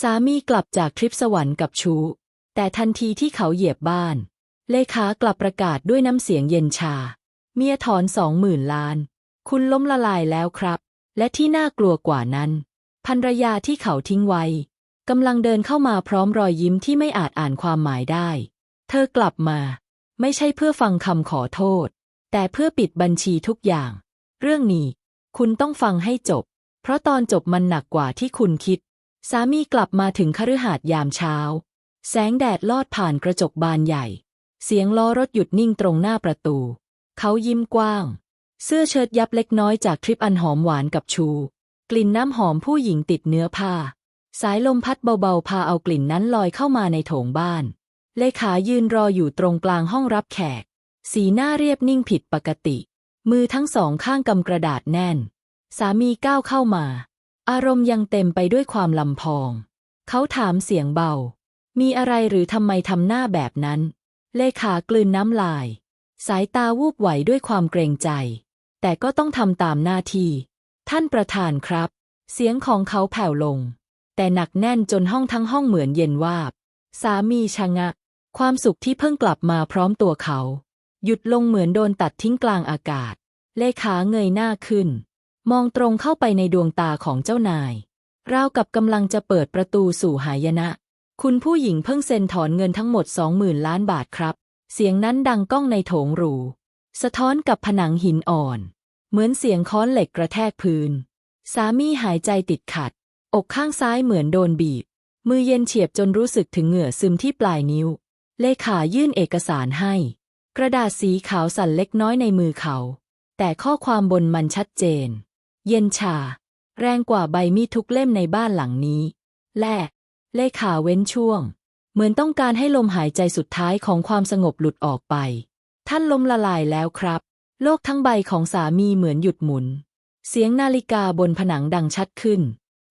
สามีกลับจากทริปสวรรค์กับชูแต่ทันทีที่เขาเหยียบบ้าน เลขากลับประกาศด้วยน้ำเสียงเย็นชา เมียถอนสองหมื่นล้าน คุณล้มละลายแล้วครับ และที่น่ากลัวกว่านั้นภรรยาที่เขาทิ้งไว้กำลังเดินเข้ามาพร้อมรอยยิ้มที่ไม่อาจอ่านความหมายได้ เธอกลับมา ไม่ใช่เพื่อฟังคำขอโทษ แต่เพื่อปิดบัญชีทุกอย่าง เรื่องนี้ คุณต้องฟังให้จบ เพราะตอนจบมันหนักกว่าที่คุณคิด สามีกลับมาถึงคฤหาสน์ยามเช้า แสงแดดลอดผ่านกระจกบานใหญ่ เสียงล้อรถหยุดนิ่งตรงหน้าประตู เขายิ้มกว้าง เสื้อเชิ้ตยับเล็กน้อยจากทริปอันหอมหวานกับชู กลิ่นน้ำหอมผู้หญิงติดเนื้อผ้า สายลมพัดเบาๆ พาเอากลิ่นนั้นลอยเข้ามาในโถงบ้าน เลขายืนรออยู่ตรงกลางห้องรับแขก สีหน้าเรียบนิ่งผิดปกติ มือทั้งสองข้างกำกระดาษแน่น สามีก้าวเข้ามา อารมณ์ยังเต็มไปด้วยความลำพอง เขาถามเสียงเบา มีอะไรหรือทำไมทำหน้าแบบนั้น เลขากลืนน้ำลาย สายตาวูบไหวด้วยความเกรงใจ แต่ก็ต้องทำตามหน้าที่ ท่านประธานครับ เสียงของเขาแผ่วลง แต่หนักแน่นจนห้องทั้งห้องเหมือนเย็นวาบ สามีชะงักความสุขที่เพิ่งกลับมาพร้อมตัวเขา หยุดลงเหมือนโดนตัดทิ้งกลางอากาศ เลขาเงยหน้าขึ้น มองตรงเข้าไปในดวงตาของเจ้านาย ราวกับกำลังจะเปิดประตูสู่หายนะ คุณผู้หญิงเพิ่งเซ็นถอนเงินทั้งหมดสองหมื่นล้านบาทครับ เสียงนั้นดังก้องในโถงรู สะท้อนกับผนังหินอ่อน เหมือนเสียงค้อนเหล็กกระแทกพื้น สามีหายใจติดขัด อกข้างซ้ายเหมือนโดนบีบ มือเย็นเฉียบจนรู้สึกถึงเหงื่อซึมที่ปลายนิ้ว เลขายื่นเอกสารให้ กระดาษสีขาวสั่นเล็กน้อยในมือเขา แต่ข้อความบนมันชัดเจน เย็นชาแรงกว่าใบมีดทุกเล่มในบ้านหลังนี้ และเลขาเว้นช่วง เหมือนต้องการให้ลมหายใจสุดท้ายของความสงบหลุดออกไป ท่านลมละลายแล้วครับ โลกทั้งใบของสามีเหมือนหยุดหมุน เสียงนาฬิกาบนผนังดังชัดขึ้น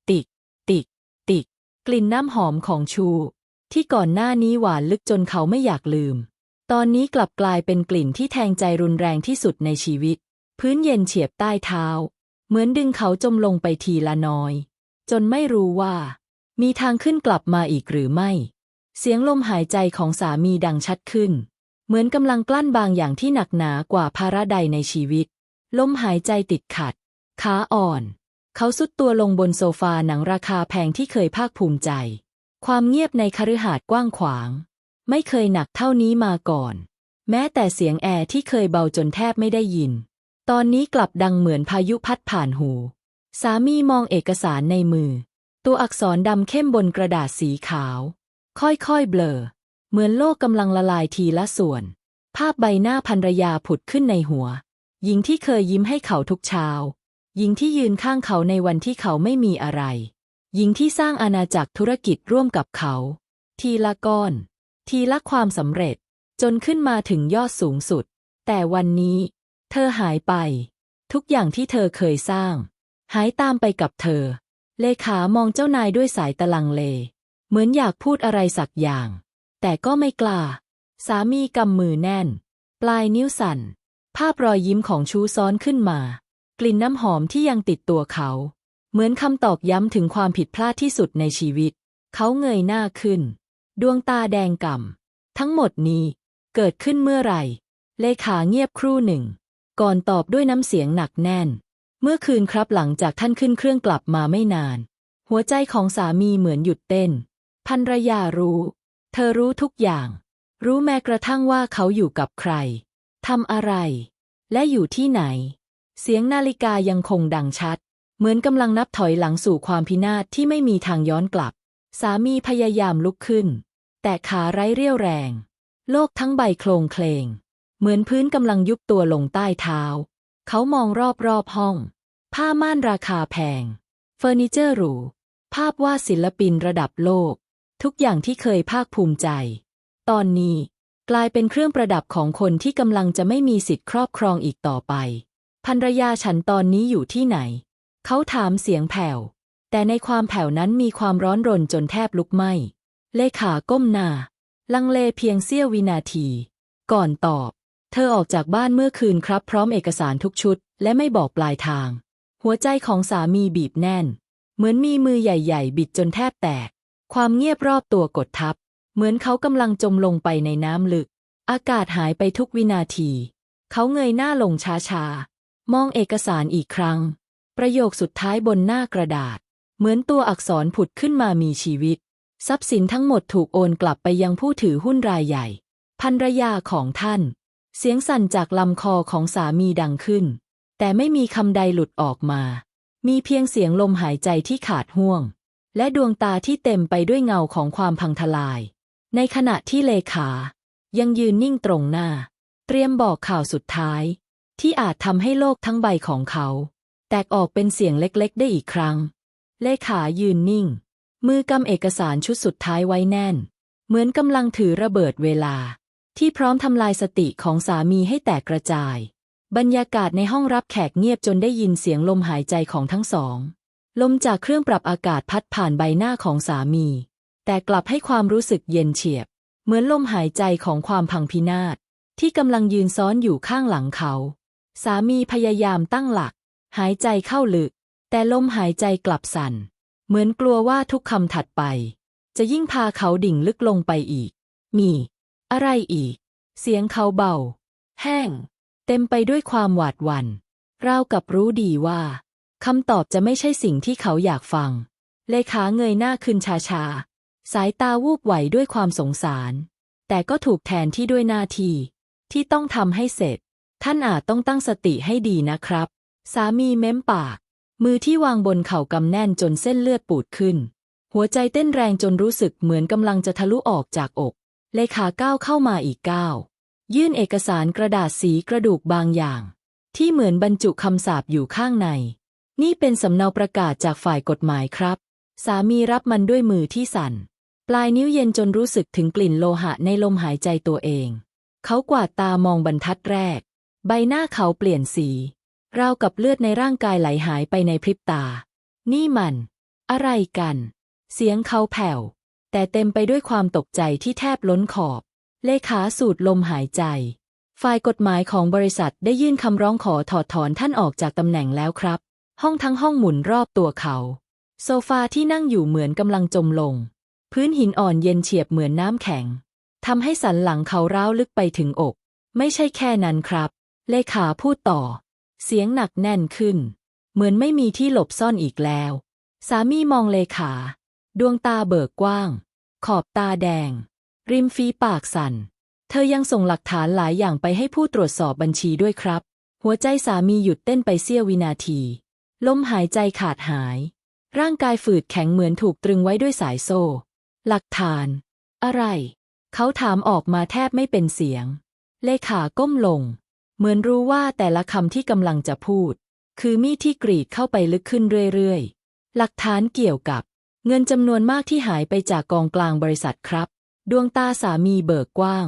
ติก ติก ติก กลิ่นน้ำหอมของชู ที่ก่อนหน้านี้หวานลึกจนเขาไม่อยากลืม ตอนนี้กลับกลายเป็นกลิ่นที่แทงใจรุนแรงที่สุดในชีวิต พื้นเย็นเฉียบใต้เท้า เหมือนดึงเขาจมลงไปทีละน้อย จนไม่รู้ว่า มีทางขึ้นกลับมาอีกหรือไม่ เสียงลมหายใจของสามีดังชัดขึ้น เหมือนกำลังกลั้นบางอย่างที่หนักหนากว่าภาระใดในชีวิต ลมหายใจติดขัด ขาอ่อน เขาสุดตัวลงบนโซฟาหนังราคาแพงที่เคยภาคภูมิใจ ความเงียบในคฤหาสน์กว้างขวาง ไม่เคยหนักเท่านี้มาก่อน แม้แต่เสียงแอร์ที่เคยเบาจนแทบไม่ได้ยิน ตอนนี้กลับดังเหมือนพายุพัดผ่านหู สามีมองเอกสารในมือ ตัวอักษรดำเข้มบนกระดาษสีขาว ค่อยๆเบลอ เหมือนโลกกำลังละลายทีละส่วน ภาพใบหน้าภรรยาผุดขึ้นในหัว หญิงที่เคยยิ้มให้เขาทุกเช้า หญิงที่ยืนข้างเขาในวันที่เขาไม่มีอะไร หญิงที่สร้างอาณาจักรธุรกิจร่วมกับเขา ทีละก้อน ทีละความสำเร็จ จนขึ้นมาถึงยอดสูงสุด แต่วันนี้ เธอหายไป ทุกอย่างที่เธอเคยสร้าง หายตามไปกับเธอ เลขามองเจ้านายด้วยสายตะลังเล เหมือนอยากพูดอะไรสักอย่าง แต่ก็ไม่กล้า สามีกำมือแน่น ปลายนิ้วสั่น ภาพรอยยิ้มของชูซ้อนขึ้นมา กลิ่นน้ำหอมที่ยังติดตัวเขา เหมือนคำตอกย้ำถึงความผิดพลาดที่สุดในชีวิต เขาเงยหน้าขึ้น ดวงตาแดงก่ำทั้งหมดนี้เกิดขึ้นเมื่อไหร่ เลขาเงียบครู่หนึ่ง ก่อนตอบด้วยน้ำเสียงหนักแน่น เมื่อคืนครับหลังจากท่านขึ้นเครื่องกลับมาไม่นาน หัวใจของสามีเหมือนหยุดเต้นภรรยารู้ เธอรู้ทุกอย่าง รู้แม้กระทั่งว่าเขาอยู่กับใครทำอะไร และอยู่ที่ไหน เสียงนาฬิกายังคงดังชัด เหมือนกำลังนับถอยหลังสู่ความพินาศที่ไม่มีทางย้อนกลับ สามีพยายามลุกขึ้น แต่ขาไร้เรี่ยวแรง โลกทั้งใบโคลงเคลง เหมือนพื้นกำลังยุบตัวลงใต้เท้า เขามองรอบๆห้อง ผ้าม่านราคาแพง เฟอร์นิเจอร์หรู ภาพวาดศิลปินระดับโลก ทุกอย่างที่เคยภาคภูมิใจ ตอนนี้กลายเป็นเครื่องประดับของคนที่กำลังจะไม่มีสิทธิ์ครอบครองอีกต่อไปภรรยาฉันตอนนี้อยู่ที่ไหน เขาถามเสียงแผ่ว แต่ในความแผ่วนั้นมีความร้อนรนจนแทบลุกไหม้ เลขาก้มหน้า ลังเลเพียงเสี้ยววินาที ก่อนตอบ เธอออกจากบ้านเมื่อคืนครับพร้อมเอกสารทุกชุด และไม่บอกปลายทาง หัวใจของสามีบีบแน่น เหมือนมีมือใหญ่ๆ บิดจนแทบแตก ความเงียบรอบตัวกดทับ เหมือนเขากำลังจมลงไปในน้ำลึก อากาศหายไปทุกวินาที เขาเงยหน้าลงช้าๆ มองเอกสารอีกครั้ง ประโยคสุดท้ายบนหน้ากระดาษ เหมือนตัวอักษรผุดขึ้นมามีชีวิต ทรัพย์สินทั้งหมดถูกโอนกลับไปยังผู้ถือหุ้นรายใหญ่ภรรยาของท่าน เสียงสั่นจากลำคอของสามีดังขึ้น แต่ไม่มีคำใดหลุดออกมา มีเพียงเสียงลมหายใจที่ขาดห่วง และดวงตาที่เต็มไปด้วยเงาของความพังทลาย ในขณะที่เลขา ยังยืนนิ่งตรงหน้า เตรียมบอกข่าวสุดท้าย ที่อาจทำให้โลกทั้งใบของเขา แตกออกเป็นเสียงเล็กๆ ได้อีกครั้ง เลขายืนนิ่ง มือกำเอกสารชุดสุดท้ายไว้แน่น เหมือนกำลังถือระเบิดเวลา ที่พร้อมทำลายสติของสามีให้แตกกระจาย บรรยากาศในห้องรับแขกเงียบจนได้ยินเสียงลมหายใจของทั้งสอง ลมจากเครื่องปรับอากาศพัดผ่านใบหน้าของสามี แต่กลับให้ความรู้สึกเย็นเฉียบ เหมือนลมหายใจของความพังพินาศที่กำลังยืนซ้อนอยู่ข้างหลังเขา สามีพยายามตั้งหลัก หายใจเข้าลึก แต่ลมหายใจกลับสั่น เหมือนกลัวว่าทุกคำถัดไป จะยิ่งพาเขาดิ่งลึกลงไปอีก มี อะไรอีก เสียงเขาเบา แห้ง เต็มไปด้วยความหวาดหวัน่นราวกับรู้ดีว่าคำตอบจะไม่ใช่สิ่งที่เขาอยากฟัง เลขาเงยหน้าขึ้นชาๆสายตาวูบไหวด้วยความสงสาร แต่ก็ถูกแทนที่ด้วยหน้าที่ ที่ต้องทำให้เสร็จ ท่านอาจต้องตั้งสติให้ดีนะครับ สามีเม้มปาก มือที่วางบนเข่ากำแน่นจนเส้นเลือดปูดขึ้น หัวใจเต้นแรงจนรู้สึกเหมือนกำลังจะทะลุออกจากอก เลขาก้าวเข้ามาอีกก้าวยื่นเอกสารกระดาษสีกระดูกบางอย่าง ที่เหมือนบรรจุคำสาปอยู่ข้างใน นี่เป็นสำเนาประกาศจากฝ่ายกฎหมายครับ สามีรับมันด้วยมือที่สั่น ปลายนิ้วเย็นจนรู้สึกถึงกลิ่นโลหะในลมหายใจตัวเอง เขากวาดตามองบรรทัดแรก ใบหน้าเขาเปลี่ยนสี ราวกับเลือดในร่างกายไหลหายไปในพริบตา นี่มัน อะไรกัน เสียงเขาแผ่ว แต่เต็มไปด้วยความตกใจที่แทบล้นขอบ เลขาสูดลมหายใจ ฝ่ายกฎหมายของบริษัทได้ยื่นคำร้องขอถอดถอนท่านออกจากตำแหน่งแล้วครับ ห้องทั้งห้องหมุนรอบตัวเขา โซฟาที่นั่งอยู่เหมือนกำลังจมลง พื้นหินอ่อนเย็นเฉียบเหมือนน้ำแข็งทำให้สันหลังเขาร้าวลึกไปถึงอก ไม่ใช่แค่นั้นครับ เลขาพูดต่อ เสียงหนักแน่นขึ้น เหมือนไม่มีที่หลบซ่อนอีกแล้ว สามีมองเลขา ดวงตาเบิกกว้าง ขอบตาแดง ริมฝีปากสั่น เธอยังส่งหลักฐานหลายอย่างไปให้ผู้ตรวจสอบบัญชีด้วยครับ หัวใจสามีหยุดเต้นไปเสี้ยววินาที ลมหายใจขาดหาย ร่างกายฝืดแข็งเหมือนถูกตรึงไว้ด้วยสายโซ่ หลักฐาน อะไร เขาถามออกมาแทบไม่เป็นเสียง เลขาก้มลง เหมือนรู้ว่าแต่ละคำที่กำลังจะพูด คือมีดที่กรีดเข้าไปลึกขึ้นเรื่อยๆ หลักฐานเกี่ยวกับ เงินจำนวนมากที่หายไปจากกองกลางบริษัทครับ ดวงตาสามีเบิกกว้าง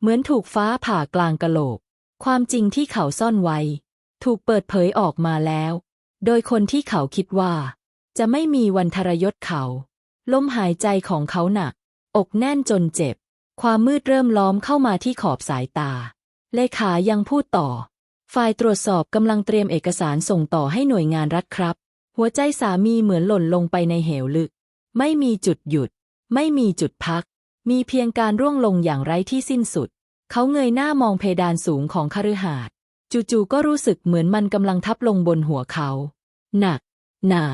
เหมือนถูกฟ้าผ่ากลางกะโหลก ความจริงที่เขาซ่อนไว้ ถูกเปิดเผยออกมาแล้ว โดยคนที่เขาคิดว่า จะไม่มีวันทรยศเขา ลมหายใจของเขาหนัก อกแน่นจนเจ็บ ความมืดเริ่มล้อมเข้ามาที่ขอบสายตา เลขายังพูดต่อ ฝ่ายตรวจสอบกำลังเตรียมเอกสารส่งต่อให้หน่วยงานรัฐครับ หัวใจสามีเหมือนหล่นลงไปในเหวลึก ไม่มีจุดหยุด ไม่มีจุดพัก มีเพียงการร่วงลงอย่างไร้ที่สิ้นสุด เขาเงยหน้ามองเพดานสูงของคฤหาสน์จู่ๆก็รู้สึกเหมือนมันกำลังทับลงบนหัวเขา หนัก หนา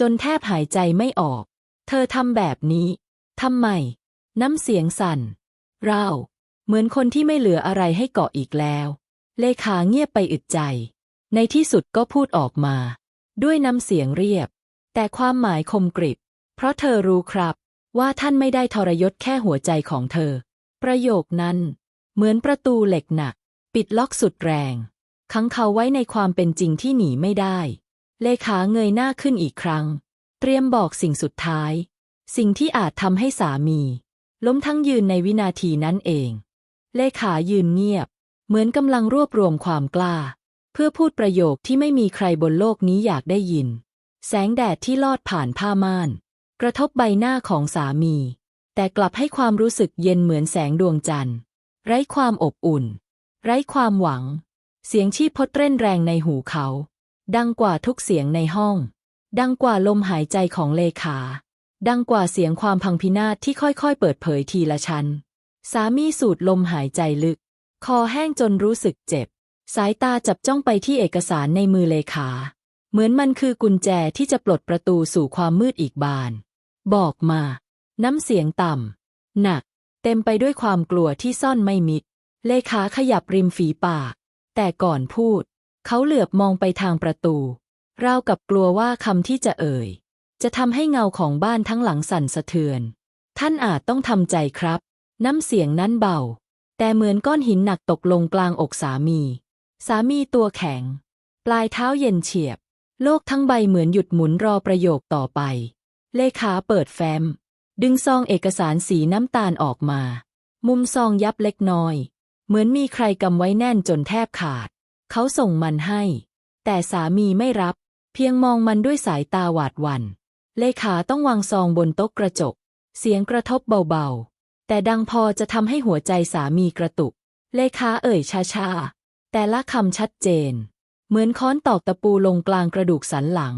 จนแทบหายใจไม่ออก เธอทำแบบนี้ทำไม น้ำเสียงสั่นเราเหมือนคนที่ไม่เหลืออะไรให้เกาะอีกแล้ว เลขาเงียบไปอึดใจ ในที่สุดก็พูดออกมา ด้วยน้ำเสียงเรียบ แต่ความหมายคมกริบ เพราะเธอรู้ครับ ว่าท่านไม่ได้ทรยศแค่หัวใจของเธอ ประโยคนั้น เหมือนประตูเหล็กหนัก ปิดล็อกสุดแรงขังเขาไว้ในความเป็นจริงที่หนีไม่ได้ เลขาเงยหน้าขึ้นอีกครั้ง เตรียมบอกสิ่งสุดท้าย สิ่งที่อาจทำให้สามี ล้มทั้งยืนในวินาทีนั้นเอง เลขายืนเงียบ เหมือนกำลังรวบรวมความกล้า เพื่อพูดประโยคที่ไม่มีใครบนโลกนี้อยากได้ยิน แสงแดดที่ลอดผ่านผ้าม่าน กระทบใบหน้าของสามี แต่กลับให้ความรู้สึกเย็นเหมือนแสงดวงจันทร์ ไร้ความอบอุ่น ไร้ความหวัง เสียงชีพพดเร่นแรงในหูเขา ดังกว่าทุกเสียงในห้อง ดังกว่าลมหายใจของเลขา ดังกว่าเสียงความพังพินาศที่ค่อยๆ เปิดเผยทีละชั้น สามีสูดลมหายใจลึก คอแห้งจนรู้สึกเจ็บ สายตาจับจ้องไปที่เอกสารในมือเลขา เหมือนมันคือกุญแจที่จะปลดประตูสู่ความมืดอีกบาน บอกมา น้ำเสียงต่ำหนัก เต็มไปด้วยความกลัวที่ซ่อนไม่มิด เลขาขยับริมฝีปาก แต่ก่อนพูด เขาเหลือบมองไปทางประตู ราวกับกลัวว่าคำที่จะเอ่ย จะทำให้เงาของบ้านทั้งหลังสั่นสะเทือน ท่านอาจต้องทำใจครับ น้ำเสียงนั้นเบา แต่เหมือนก้อนหินหนักตกลงกลางอกสามี สามีตัวแข็ง ปลายเท้าเย็นเฉียบ โลกทั้งใบเหมือนหยุดหมุนรอประโยคต่อไป เลขาเปิดแฟ้ม ดึงซองเอกสารสีน้ำตาลออกมา มุมซองยับเล็กน้อย เหมือนมีใครกำไว้แน่นจนแทบขาด เขาส่งมันให้ แต่สามีไม่รับ เพียงมองมันด้วยสายตาหวาดหวัน่น เลขาต้องวางซองบนโต๊ะกระจก เสียงกระทบเบาๆ แต่ดังพอจะทำให้หัวใจสามีกระตุก เลขาเอ่ยช้าๆ แต่ละคำชัดเจน เหมือนค้อนตอกตะปูลงกลางกระดูกสันหลัง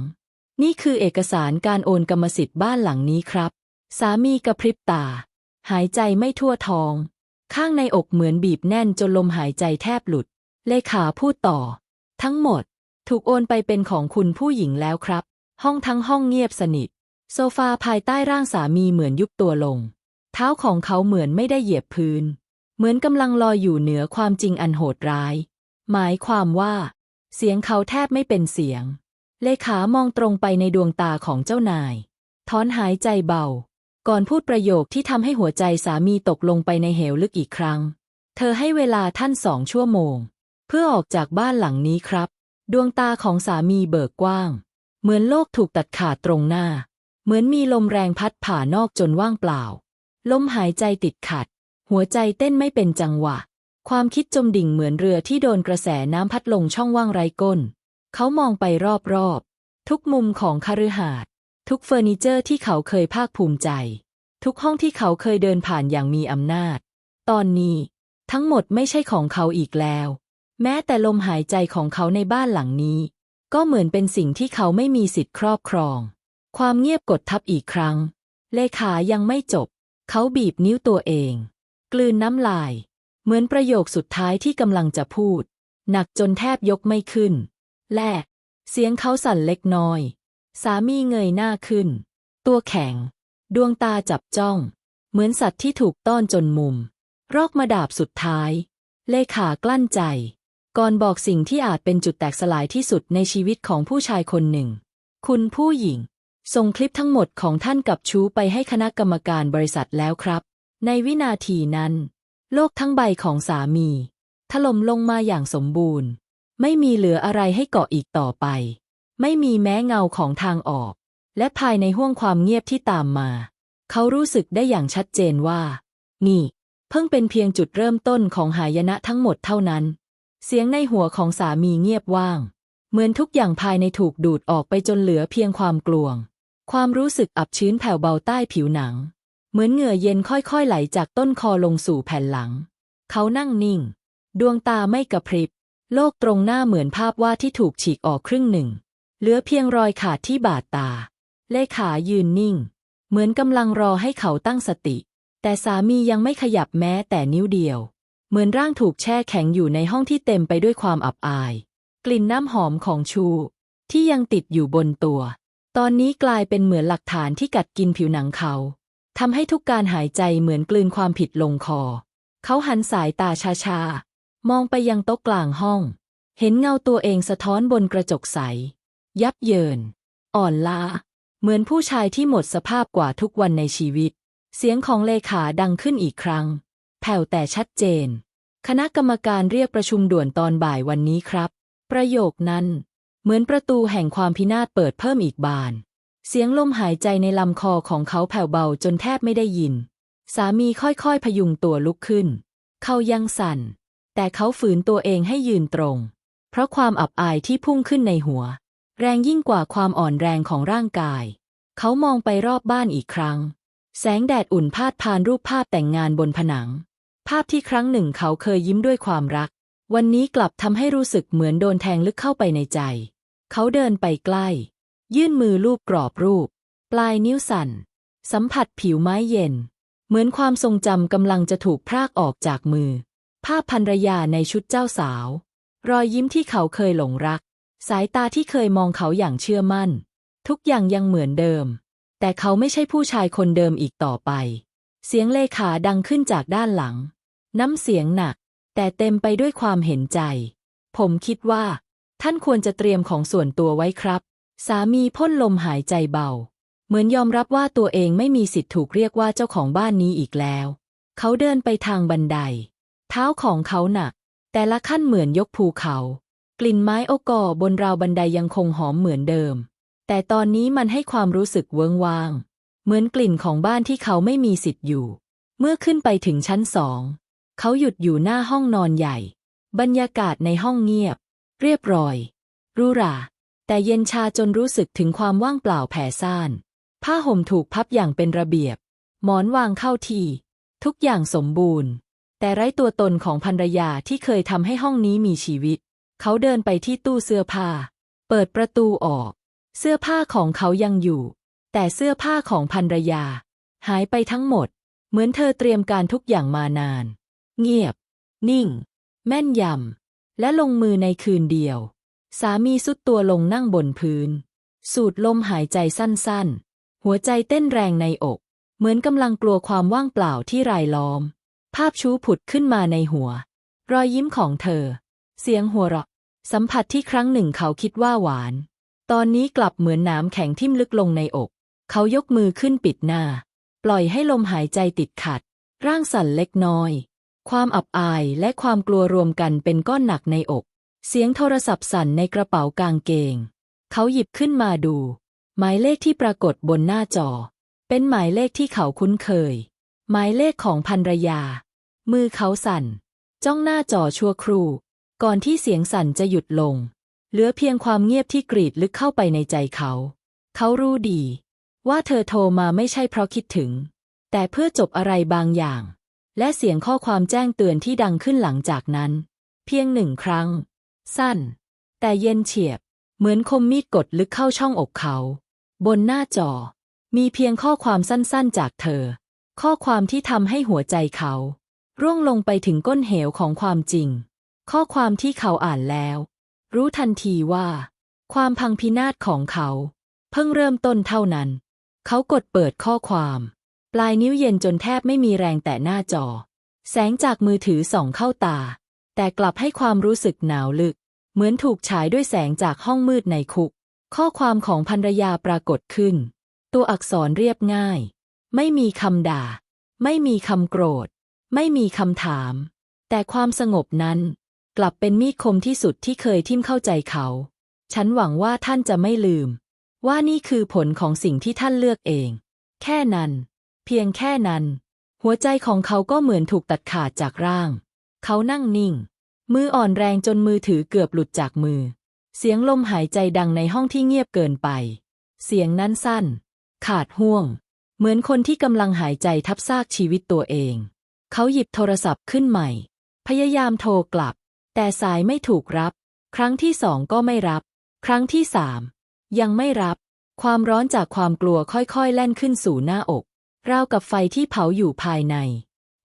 นี่คือเอกสารการโอนกรรมสิทธิ์บ้านหลังนี้ครับ สามีกระพริบตา หายใจไม่ทั่วท้อง ข้างในอกเหมือนบีบแน่นจนลมหายใจแทบหลุด เลขาพูดต่อ ทั้งหมด ถูกโอนไปเป็นของคุณผู้หญิงแล้วครับ ห้องทั้งห้องเงียบสนิท โซฟาภายใต้ร่างสามีเหมือนยุบตัวลง เท้าของเขาเหมือนไม่ได้เหยียบพื้น เหมือนกำลังลอยอยู่เหนือความจริงอันโหดร้าย หมายความว่า เสียงเขาแทบไม่เป็นเสียง เลขามองตรงไปในดวงตาของเจ้านายถอนหายใจเบา ก่อนพูดประโยคที่ทำให้หัวใจสามีตกลงไปในเหวลึกอีกครั้ง เธอให้เวลาท่านสองชั่วโมง เพื่อออกจากบ้านหลังนี้ครับ ดวงตาของสามีเบิกกว้าง เหมือนโลกถูกตัดขาดตรงหน้า เหมือนมีลมแรงพัดผ่านอกจนว่างเปล่า ลมหายใจติดขัด หัวใจเต้นไม่เป็นจังหวะ ความคิดจมดิ่งเหมือนเรือที่โดนกระแสน้ำพัดลงช่องว่างไร้ก้น เขามองไปรอบๆ ทุกมุมของคฤหาสน์ทุกเฟอร์นิเจอร์ที่เขาเคยภาคภูมิใจ ทุกห้องที่เขาเคยเดินผ่านอย่างมีอำนาจ ตอนนี้ ทั้งหมดไม่ใช่ของเขาอีกแล้ว แม้แต่ลมหายใจของเขาในบ้านหลังนี้ ก็เหมือนเป็นสิ่งที่เขาไม่มีสิทธิ์ครอบครอง ความเงียบกดทับอีกครั้ง เลขายังไม่จบ เขาบีบนิ้วตัวเอง กลืนน้ำลาย เหมือนประโยคสุดท้ายที่กำลังจะพูด หนักจนแทบยกไม่ขึ้น แลกเสียงเขาสั่นเล็กน้อย สามีเงยหน้าขึ้น ตัวแข็ง ดวงตาจับจ้อง เหมือนสัตว์ที่ถูกต้อนจนมุม รอกมาดาบสุดท้าย เลขากลั้นใจ ก่อนบอกสิ่งที่อาจเป็นจุดแตกสลายที่สุดในชีวิตของผู้ชายคนหนึ่ง คุณผู้หญิง ส่งคลิปทั้งหมดของท่านกับชูไปให้คณะกรรมการบริษัทแล้วครับ ในวินาทีนั้น โลกทั้งใบของสามี ถล่มลงมาอย่างสมบูรณ์ ไม่มีเหลืออะไรให้เกาะอีกต่อไป ไม่มีแม้เงาของทางออก และภายในห้วงความเงียบที่ตามมา เขารู้สึกได้อย่างชัดเจนว่า นี่ เพิ่งเป็นเพียงจุดเริ่มต้นของหายนะทั้งหมดเท่านั้น เสียงในหัวของสามีเงียบว่าง เหมือนทุกอย่างภายในถูกดูดออกไปจนเหลือเพียงความกลวง ความรู้สึกอับชื้นแผ่วเบาใต้ผิวหนัง เหมือนเหงื่อเย็นค่อยๆไหลจากต้นคอลงสู่แผ่นหลัง เขานั่งนิ่ง ดวงตาไม่กระพริบ โลกตรงหน้าเหมือนภาพวาดที่ถูกฉีกออกครึ่งหนึ่ง เหลือเพียงรอยขาดที่บาดตา เลขายืนนิ่ง เหมือนกำลังรอให้เขาตั้งสติ แต่สามียังไม่ขยับแม้แต่นิ้วเดียว เหมือนร่างถูกแช่แข็งอยู่ในห้องที่เต็มไปด้วยความอับอาย กลิ่นน้ำหอมของชู ที่ยังติดอยู่บนตัว ตอนนี้กลายเป็นเหมือนหลักฐานที่กัดกินผิวหนังเขา ทำให้ทุกการหายใจเหมือนกลืนความผิดลงคอ เขาหันสายตาชาๆ มองไปยังโต๊ะกลางห้อง เห็นเงาตัวเองสะท้อนบนกระจกใส ยับเยิน อ่อนล้า เหมือนผู้ชายที่หมดสภาพกว่าทุกวันในชีวิต เสียงของเลขาดังขึ้นอีกครั้ง แผ่วแต่ชัดเจน คณะกรรมการเรียกประชุมด่วนตอนบ่ายวันนี้ครับ ประโยคนั้น เหมือนประตูแห่งความพินาศเปิดเพิ่มอีกบาน เสียงลมหายใจในลำคอของเขาแผ่วเบาจนแทบไม่ได้ยิน สามีค่อยๆพยุงตัวลุกขึ้น เขายังสั่น แต่เขาฝืนตัวเองให้ยืนตรง เพราะความอับอายที่พุ่งขึ้นในหัว แรงยิ่งกว่าความอ่อนแรงของร่างกาย เขามองไปรอบบ้านอีกครั้ง แสงแดดอุ่นพาดพานรูปภาพแต่งงานบนผนัง ภาพที่ครั้งหนึ่งเขาเคยยิ้มด้วยความรัก วันนี้กลับทำให้รู้สึกเหมือนโดนแทงลึกเข้าไปในใจ เขาเดินไปใกล้ ยื่นมือลูบกรอบรูป ปลายนิ้วสั่น สัมผัสผิวไม้เย็น เหมือนความทรงจำกำลังจะถูกพรากออกจากมือ ภาพภรรยาในชุดเจ้าสาว รอยยิ้มที่เขาเคยหลงรัก สายตาที่เคยมองเขาอย่างเชื่อมั่น ทุกอย่างยังเหมือนเดิม แต่เขาไม่ใช่ผู้ชายคนเดิมอีกต่อไป เสียงเลขาดังขึ้นจากด้านหลัง น้ำเสียงหนัก แต่เต็มไปด้วยความเห็นใจ ผมคิดว่า ท่านควรจะเตรียมของส่วนตัวไว้ครับ สามีพ่นลมหายใจเบา เหมือนยอมรับว่าตัวเองไม่มีสิทธิ์ถูกเรียกว่าเจ้าของบ้านนี้อีกแล้ว เขาเดินไปทางบันได เท้าของเขาหนัก แต่ละขั้นเหมือนยกภูเขา กลิ่นไม้โอกอบนราวบันไดยังคงหอมเหมือนเดิม แต่ตอนนี้มันให้ความรู้สึกเวิงวาง เหมือนกลิ่นของบ้านที่เขาไม่มีสิทธิ์อยู่ เมื่อขึ้นไปถึงชั้นสอง เขาหยุดอยู่หน้าห้องนอนใหญ่ บรรยากาศในห้องเงียบ เรียบร้อยรูรา แต่เย็นชาจนรู้สึกถึงความว่างเปล่าแผ่ซ่าน ผ้าห่มถูกพับอย่างเป็นระเบียบ หมอนวางเข้าที่ ทุกอย่างสมบูรณ์ แต่ไร้ตัวตนของภรรยาที่เคยทำให้ห้องนี้มีชีวิต เขาเดินไปที่ตู้เสื้อผ้า เปิดประตูออก เสื้อผ้าของเขายังอยู่ แต่เสื้อผ้าของภรรยา หายไปทั้งหมด เหมือนเธอเตรียมการทุกอย่างมานาน เงียบ นิ่ง แม่นยำและลงมือในคืนเดียว สามีสุดตัวลงนั่งบนพื้น สูดลมหายใจสั้นๆ หัวใจเต้นแรงในอก เหมือนกำลังกลัวความว่างเปล่าที่รายล้อม ภาพชูผุดขึ้นมาในหัว รอยยิ้มของเธอ เสียงหัวเราะ สัมผัสที่ครั้งหนึ่งเขาคิดว่าหวาน ตอนนี้กลับเหมือนน้ำแข็งทิ่มลึกลงในอก เขายกมือขึ้นปิดหน้า ปล่อยให้ลมหายใจติดขัด ร่างสั่นเล็กน้อย ความอับอายและความกลัวรวมกันเป็นก้อนหนักในอก เสียงโทรศัพท์สั่นในกระเป๋ากางเกง เขาหยิบขึ้นมาดู หมายเลขที่ปรากฏบนหน้าจอ เป็นหมายเลขที่เขาคุ้นเคย หมายเลขของภรรยา มือเขาสั่น จ้องหน้าจอชั่วครู่ ก่อนที่เสียงสั่นจะหยุดลง เหลือเพียงความเงียบที่กรีดลึกเข้าไปในใจเขา เขารู้ดี ว่าเธอโทรมาไม่ใช่เพราะคิดถึง แต่เพื่อจบอะไรบางอย่าง และเสียงข้อความแจ้งเตือนที่ดังขึ้นหลังจากนั้น เพียงหนึ่งครั้ง สั้น แต่เย็นเฉียบ เหมือนคมมีดกดลึกเข้าช่องอกเขา บนหน้าจอ มีเพียงข้อความสั้นๆจากเธอ ข้อความที่ทำให้หัวใจเขา ร่วงลงไปถึงก้นเหวของความจริง ข้อความที่เขาอ่านแล้ว รู้ทันทีว่า ความพังพินาศของเขา เพิ่งเริ่มต้นเท่านั้น เขากดเปิดข้อความ ปลายนิ้วเย็นจนแทบไม่มีแรงแต่หน้าจอ แสงจากมือถือส่องเข้าตา แต่กลับให้ความรู้สึกหนาวลึก เหมือนถูกฉายด้วยแสงจากห้องมืดในคุก ข้อความของภรรยาปรากฏขึ้น ตัวอักษรเรียบง่าย ไม่มีคำด่า ไม่มีคำโกรธ ไม่มีคำถาม แต่ความสงบนั้น กลับเป็นมีดคมที่สุดที่เคยทิ่มเข้าใจเขา ฉันหวังว่าท่านจะไม่ลืม ว่านี่คือผลของสิ่งที่ท่านเลือกเอง แค่นั้น เพียงแค่นั้น หัวใจของเขาก็เหมือนถูกตัดขาดจากร่าง เขานั่งนิ่ง มืออ่อนแรงจนมือถือเกือบหลุดจากมือ เสียงลมหายใจดังในห้องที่เงียบเกินไป เสียงนั้นสั้น ขาดห่วง เหมือนคนที่กำลังหายใจทับซากชีวิตตัวเอง เขาหยิบโทรศัพท์ขึ้นใหม่ พยายามโทรกลับ แต่สายไม่ถูกรับ ครั้งที่สองก็ไม่รับ ครั้งที่สามยังไม่รับ ความร้อนจากความกลัวค่อยๆ แล่นขึ้นสู่หน้าอกราวกับไฟที่เผาอยู่ภายใน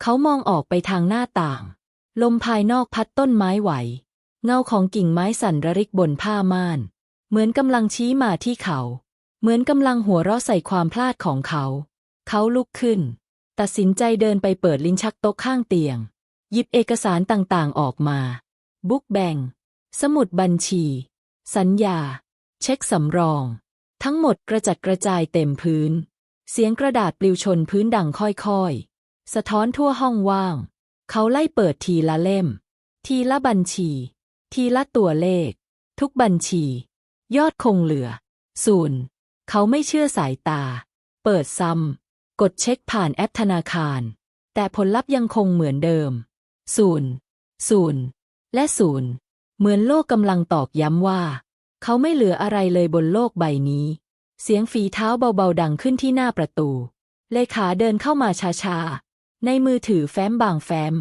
เขามองออกไปทางหน้าต่าง ลมภายนอกพัดต้นไม้ไหว เงาของกิ่งไม้สั่นระริกบนผ้าม่าน เหมือนกำลังชี้มาที่เขา เหมือนกำลังหัวเราะใส่ความพลาดของเขา เขาลุกขึ้น ตัดสินใจเดินไปเปิดลิ้นชักโต๊ะข้างเตียง หยิบเอกสารต่างๆออกมา บุ๊กแบง สมุดบัญชี สัญญา เช็คสำรอง ทั้งหมดกระจัดกระจายเต็มพื้น เสียงกระดาษปลิวชนพื้นดังค่อยๆ สะท้อนทั่วห้องว่าง เขาไล่เปิดทีละเล่ม ทีละบัญชี ทีละตัวเลข ทุกบัญชี ยอดคงเหลือศูนย์เขาไม่เชื่อสายตา เปิดซ้ำกดเช็คผ่านแอปธนาคาร แต่ผลลัพธ์ยังคงเหมือนเดิมศูนย์ศูนย์และศูนย์เหมือนโลกกำลังตอกย้ำว่า เขาไม่เหลืออะไรเลยบนโลกใบนี้ เสียงฝีเท้าเบาๆดังขึ้นที่หน้าประตู เลขาเดินเข้ามาช้าๆ ในมือถือแฟ้มบางแฟ้ม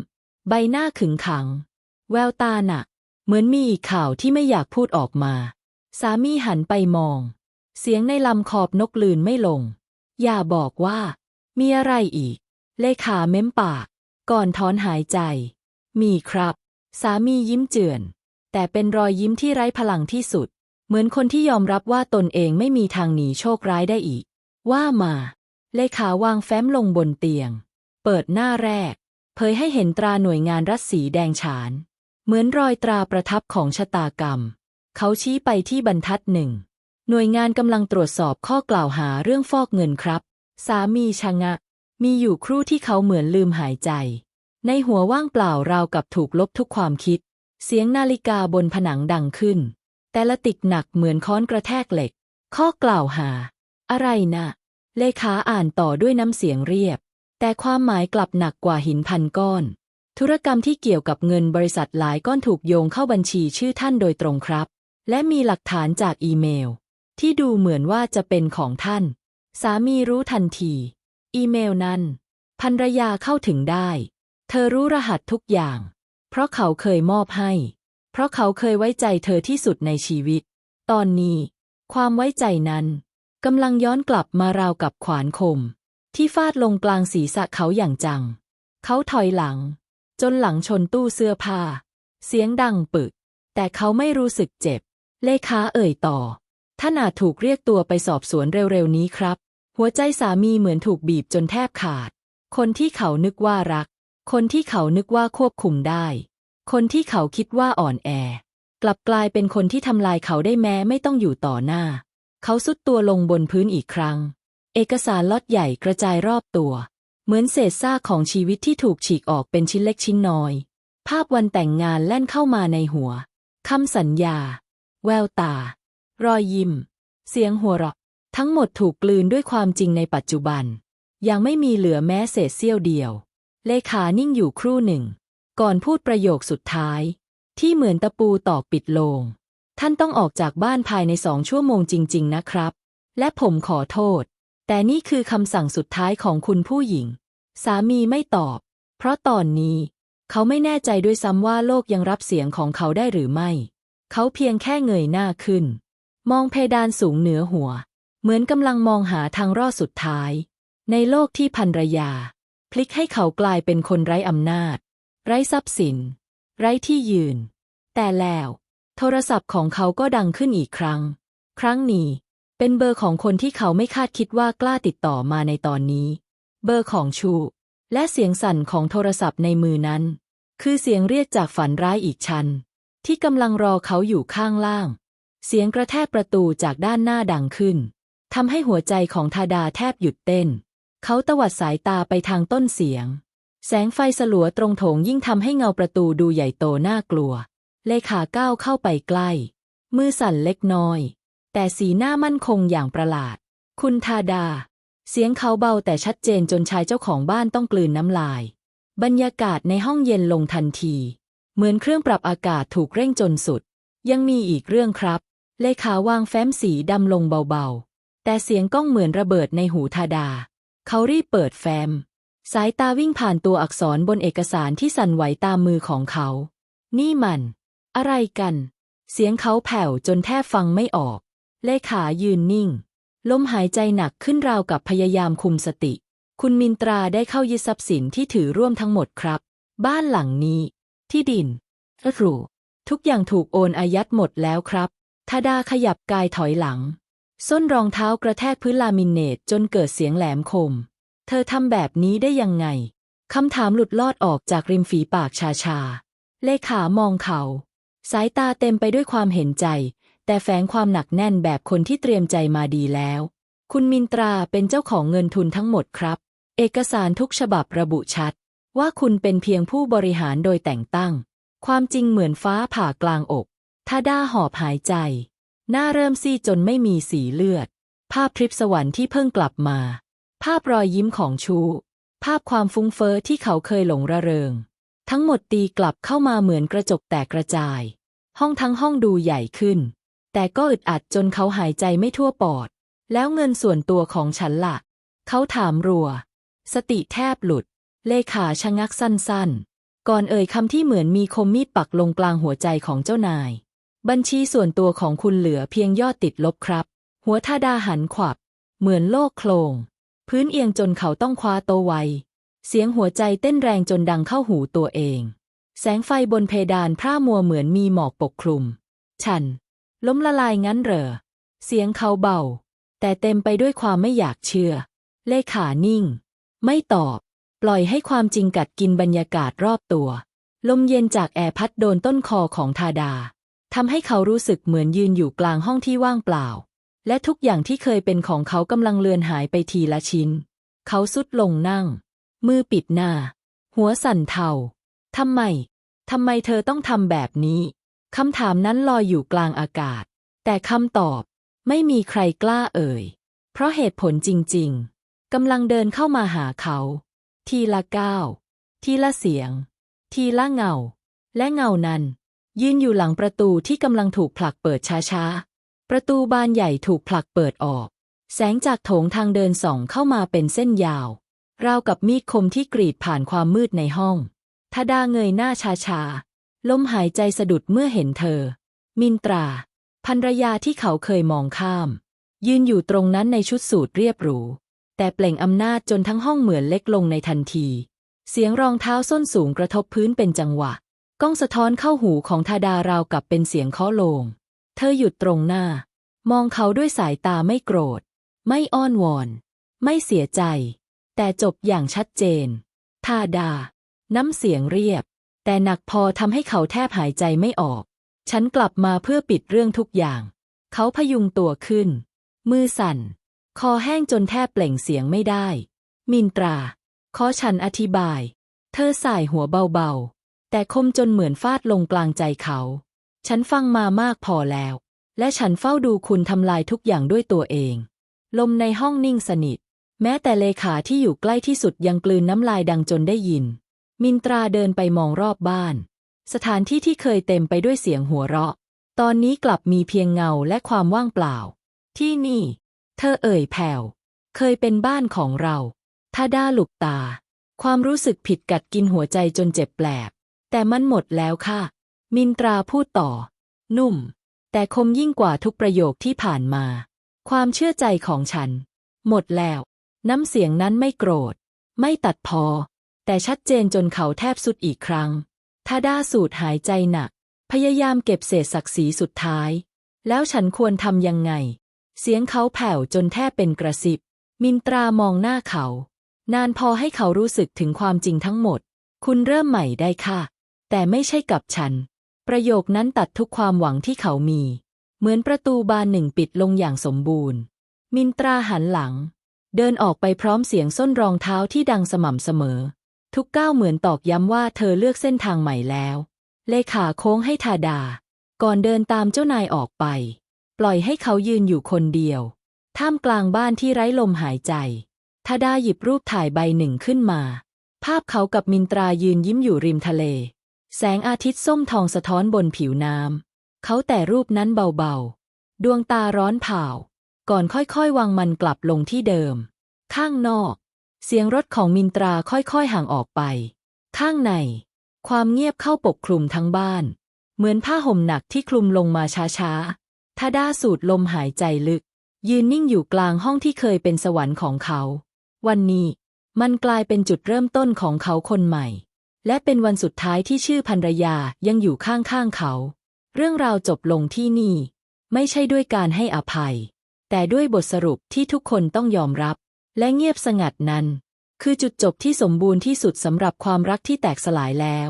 ใบหน้าขึงขัง แววตาหนัก เหมือนมีอีกข่าวที่ไม่อยากพูดออกมา สามีหันไปมอง เสียงในลำขอบนกลืนไม่ลง อย่าบอกว่า มีอะไรอีก เลขาเม้มปาก ก่อนถอนหายใจ มีครับ สามียิ้มเจือน แต่เป็นรอยยิ้มที่ไร้พลังที่สุด เหมือนคนที่ยอมรับว่าตนเองไม่มีทางหนีโชคร้ายได้อีก ว่ามา เลขาวางแฟ้มลงบนเตียง เปิดหน้าแรก เผยให้เห็นตราหน่วยงานรัฐสีแดงฉาน เหมือนรอยตราประทับของชะตากรรม เขาชี้ไปที่บรรทัดหนึ่ง หน่วยงานกำลังตรวจสอบข้อกล่าวหาเรื่องฟอกเงินครับ สามีชะงะ มีอยู่ครู่ที่เขาเหมือนลืมหายใจ ในหัวว่างเปล่าราวกับถูกลบทุกความคิด เสียงนาฬิกาบนผนังดังขึ้น แต่ละติกหนักเหมือนค้อนกระแทกเหล็ก ข้อกล่าวหา อะไรนะเลขาอ่านต่อด้วยน้ำเสียงเรียบ แต่ความหมายกลับหนักกว่าหินพันก้อน ธุรกรรมที่เกี่ยวกับเงินบริษัทหลายก้อนถูกโยงเข้าบัญชีชื่อท่านโดยตรงครับ และมีหลักฐานจากอีเมล ที่ดูเหมือนว่าจะเป็นของท่าน สามีรู้ทันที อีเมลนั้นภรรยาเข้าถึงได้ เธอรู้รหัสทุกอย่าง เพราะเขาเคยมอบให้ เพราะเขาเคยไว้ใจเธอที่สุดในชีวิต ตอนนี้ ความไว้ใจนั้นกำลังย้อนกลับมาราวกับขวานคม ที่ฟาดลงกลางศีรษะเขาอย่างจัง เขาถอยหลัง จนหลังชนตู้เสื้อผ้า เสียงดังปึก แต่เขาไม่รู้สึกเจ็บ เลขาเอ่ยต่อท่านอาจถูกเรียกตัวไปสอบสวนเร็วๆนี้ครับ หัวใจสามีเหมือนถูกบีบจนแทบขาด คนที่เขานึกว่ารัก คนที่เขานึกว่าควบคุมได้ คนที่เขาคิดว่าอ่อนแอ กลับกลายเป็นคนที่ทำลายเขาได้แม้ไม่ต้องอยู่ต่อหน้า เขาสุดตัวลงบนพื้นอีกครั้ง เอกสารล็อตใหญ่กระจายรอบตัว เหมือนเศษซากของชีวิตที่ถูกฉีกออกเป็นชิ้นเล็กชิ้นน้อย ภาพวันแต่งงานแล่นเข้ามาในหัวคำสัญญา แววตา รอยยิ้ม เสียงหัวเราะ ทั้งหมดถูกกลืนด้วยความจริงในปัจจุบัน ยังไม่มีเหลือแม้เศษเสี้ยวเดียว เลขานิ่งอยู่ครู่หนึ่ง ก่อนพูดประโยคสุดท้าย ที่เหมือนตะปูตอกปิดโลง ท่านต้องออกจากบ้านภายในสองชั่วโมงจริง ๆ นะครับ และผมขอโทษ แต่นี่คือคำสั่งสุดท้ายของคุณผู้หญิง สามีไม่ตอบ เพราะตอนนี้ เขาไม่แน่ใจด้วยซ้ำว่าโลกยังรับเสียงของเขาได้หรือไม่ เขาเพียงแค่เงยหน้าขึ้น มองเพดานสูงเหนือหัว เหมือนกำลังมองหาทางรอดสุดท้าย ในโลกที่พันรยา พลิกให้เขากลายเป็นคนไร้อำนาจ ไร้ทรัพย์สิน ไร้ที่ยืน แต่แล้ว โทรศัพท์ของเขาก็ดังขึ้นอีกครั้ง ครั้งนี้ เป็นเบอร์ของคนที่เขาไม่คาดคิดว่ากล้าติดต่อมาในตอนนี้ เบอร์ของชู และเสียงสั่นของโทรศัพท์ในมือนั้น คือเสียงเรียกจากฝันร้ายอีกชั้น ที่กำลังรอเขาอยู่ข้างล่าง เสียงกระแทกประตูจากด้านหน้าดังขึ้นทำให้หัวใจของทาดาแทบหยุดเต้น เขาตวัดสายตาไปทางต้นเสียง แสงไฟสลัวตรงโถงยิ่งทำให้เงาประตูดูใหญ่โตน่ากลัว เลขาก้าวเข้าไปใกล้ มือสั่นเล็กน้อย แต่สีหน้ามั่นคงอย่างประหลาด คุณทาดา เสียงเขาเบาแต่ชัดเจนจนชายเจ้าของบ้านต้องกลืนน้ำลาย บรรยากาศในห้องเย็นลงทันที เหมือนเครื่องปรับอากาศถูกเร่งจนสุด ยังมีอีกเรื่องครับ เลขาวางแฟ้มสีดำลงเบาๆ แต่เสียงก้องเหมือนระเบิดในหูทาดา เขารีบเปิดแฟ้มสายตาวิ่งผ่านตัวอักษรบนเอกสารที่สั่นไหวตามมือของเขา นี่มัน อะไรกัน เสียงเขาแผ่วจนแทบฟังไม่ออก เลขายืนนิ่ง ลมหายใจหนักขึ้นราวกับพยายามคุมสติ คุณมินตราได้เข้ายึดทรัพย์สินที่ถือร่วมทั้งหมดครับ บ้านหลังนี้ ที่ดินหรูทุกอย่างถูกโอนอายัดหมดแล้วครับทาดาขยับกายถอยหลัง ส้นรองเท้ากระแทกพื้นลามิเนตจนเกิดเสียงแหลมคม เธอทำแบบนี้ได้ยังไง คำถามหลุดลอดออกจากริมฝีปากชาชา เลขามองเขา สายตาเต็มไปด้วยความเห็นใจ แต่แฝงความหนักแน่นแบบคนที่เตรียมใจมาดีแล้ว คุณมินตราเป็นเจ้าของเงินทุนทั้งหมดครับ เอกสารทุกฉบับระบุชัด ว่าคุณเป็นเพียงผู้บริหารโดยแต่งตั้ง ความจริงเหมือนฟ้าผ่ากลางอกทาด้าหอบหายใจ หน้าเริ่มซีจนไม่มีสีเลือด ภาพทริปสวรรค์ที่เพิ่งกลับมา ภาพรอยยิ้มของชู ภาพความฟุ้งเฟอ้อที่เขาเคยหลงระเริง ทั้งหมดตีกลับเข้ามาเหมือนกระจกแตกกระจาย ห้องทั้งห้องดูใหญ่ขึ้น แต่ก็อึดอัดจนเขาหายใจไม่ทั่วปอด แล้วเงินส่วนตัวของฉันละ่ะ เขาถามรัว สติแทบหลุด เลขาชะงักสั้นๆ ก่อนเอ่ยคำที่เหมือนมีคมมีดปักลงกลางหัวใจของเจ้านาย บัญชีส่วนตัวของคุณเหลือเพียงยอดติดลบครับ หัวท่าดาหันขวับ เหมือนโลกโคลง พื้นเอียงจนเขาต้องคว้าโตไว เสียงหัวใจเต้นแรงจนดังเข้าหูตัวเอง แสงไฟบนเพดานพร่ามัวเหมือนมีหมอกปกคลุม ฉัน ล้มละลายงั้นเหรอ เสียงเขาเบา แต่เต็มไปด้วยความไม่อยากเชื่อ เลขานิ่ง ไม่ตอบ ปล่อยให้ความจริงกัดกินบรรยากาศรอบตัว ลมเย็นจากแอร์พัดโดนต้นคอของทาดาทำให้เขารู้สึกเหมือนยืนอยู่กลางห้องที่ว่างเปล่า และทุกอย่างที่เคยเป็นของเขากำลังเลือนหายไปทีละชิ้น เขาสุดลงนั่ง มือปิดหน้า หัวสั่นเทาทำไม ทำไมเธอต้องทำแบบนี้ คำถามนั้นลอยอยู่กลางอากาศ แต่คำตอบไม่มีใครกล้าเอ่ย เพราะเหตุผลจริง ๆกำลังเดินเข้ามาหาเขา ทีละก้าว ทีละเสียง ทีละเงา และเงานั้น ยืนอยู่หลังประตูที่กำลังถูกผลักเปิดช้าๆ ประตูบานใหญ่ถูกผลักเปิดออก แสงจากโถงทางเดินส่องเข้ามาเป็นเส้นยาว ราวกับมีดคมที่กรีดผ่านความมืดในห้องทาดาเงยหน้าช้าๆ ลมหายใจสะดุดเมื่อเห็นเธอ มินตราภรรยาที่เขาเคยมองข้าม ยืนอยู่ตรงนั้นในชุดสูทเรียบหรู แต่เปล่งอำนาจจนทั้งห้องเหมือนเล็กลงในทันที เสียงรองเท้าส้นสูงกระทบพื้นเป็นจังหวะ ก้องสะท้อนเข้าหูของทาดาราวกับเป็นเสียงเคาะโลง เธอหยุดตรงหน้า มองเขาด้วยสายตาไม่โกรธ ไม่อ้อนวอน ไม่เสียใจ แต่จบอย่างชัดเจน ทาดา น้ำเสียงเรียบ แต่หนักพอทำให้เขาแทบหายใจไม่ออก ฉันกลับมาเพื่อปิดเรื่องทุกอย่าง เขาพยุงตัวขึ้น มือสั่น คอแห้งจนแทบเปล่งเสียงไม่ได้ มินตราขอฉันอธิบาย เธอสายหัวเบาๆ แต่คมจนเหมือนฟาดลงกลางใจเขา ฉันฟังมามากพอแล้ว และฉันเฝ้าดูคุณทำลายทุกอย่างด้วยตัวเอง ลมในห้องนิ่งสนิท แม้แต่เลขาที่อยู่ใกล้ที่สุดยังกลืนน้ำลายดังจนได้ยิน มินตราเดินไปมองรอบบ้าน สถานที่ที่เคยเต็มไปด้วยเสียงหัวเราะ ตอนนี้กลับมีเพียงเงาและความว่างเปล่า ที่นี่ เธอเอ่ยแผ่ว เคยเป็นบ้านของเราทาด้าหลุกตา ความรู้สึกผิดกัดกินหัวใจจนเจ็บแปลบ แต่มันหมดแล้วค่ะ มินตราพูดต่อ นุ่ม แต่คมยิ่งกว่าทุกประโยคที่ผ่านมา ความเชื่อใจของฉัน หมดแล้ว น้ำเสียงนั้นไม่โกรธ ไม่ตัดพอ แต่ชัดเจนจนเขาแทบสุดอีกครั้งทาด้าสูดหายใจหนัก พยายามเก็บเศษศักดิ์ศรีสุดท้าย แล้วฉันควรทำยังไง เสียงเขาแผ่วจนแทบเป็นกระซิบ มินตรามองหน้าเขา นานพอให้เขารู้สึกถึงความจริงทั้งหมด คุณเริ่มใหม่ได้ค่ะ แต่ไม่ใช่กับฉัน ประโยคนั้นตัดทุกความหวังที่เขามี เหมือนประตูบานหนึ่งปิดลงอย่างสมบูรณ์ มินตราหันหลัง เดินออกไปพร้อมเสียงส้นรองเท้าที่ดังสม่ำเสมอ ทุกก้าวเหมือนตอกย้ำว่าเธอเลือกเส้นทางใหม่แล้ว เลขาโค้งให้ทาดา ก่อนเดินตามเจ้านายออกไป ปล่อยให้เขายืนอยู่คนเดียว ท่ามกลางบ้านที่ไร้ลมหายใจทาดาหยิบรูปถ่ายใบหนึ่งขึ้นมา ภาพเขากับมินตรายืนยิ้มอยู่ริมทะเล แสงอาทิตย์ส้มทองสะท้อนบนผิวน้ำเขาแต่รูปนั้นเบาๆ ดวงตาร้อนเผาก่อนค่อยๆ วางมันกลับลงที่เดิม ข้างนอก เสียงรถของมินตราค่อยๆห่างออกไป ข้างใน ความเงียบเข้าปกคลุมทั้งบ้าน เหมือนผ้าห่มหนักที่คลุมลงมาช้าๆทาด้าสูดลมหายใจลึก ยืนนิ่งอยู่กลางห้องที่เคยเป็นสวรรค์ของเขา วันนี้มันกลายเป็นจุดเริ่มต้นของเขาคนใหม่ และเป็นวันสุดท้ายที่ชื่อภรรยายังอยู่ข้างๆเขา เรื่องราวจบลงที่นี่ ไม่ใช่ด้วยการให้อภัย แต่ด้วยบทสรุปที่ทุกคนต้องยอมรับ และเงียบสงัดนั้น คือจุดจบที่สมบูรณ์ที่สุดสำหรับความรักที่แตกสลายแล้ว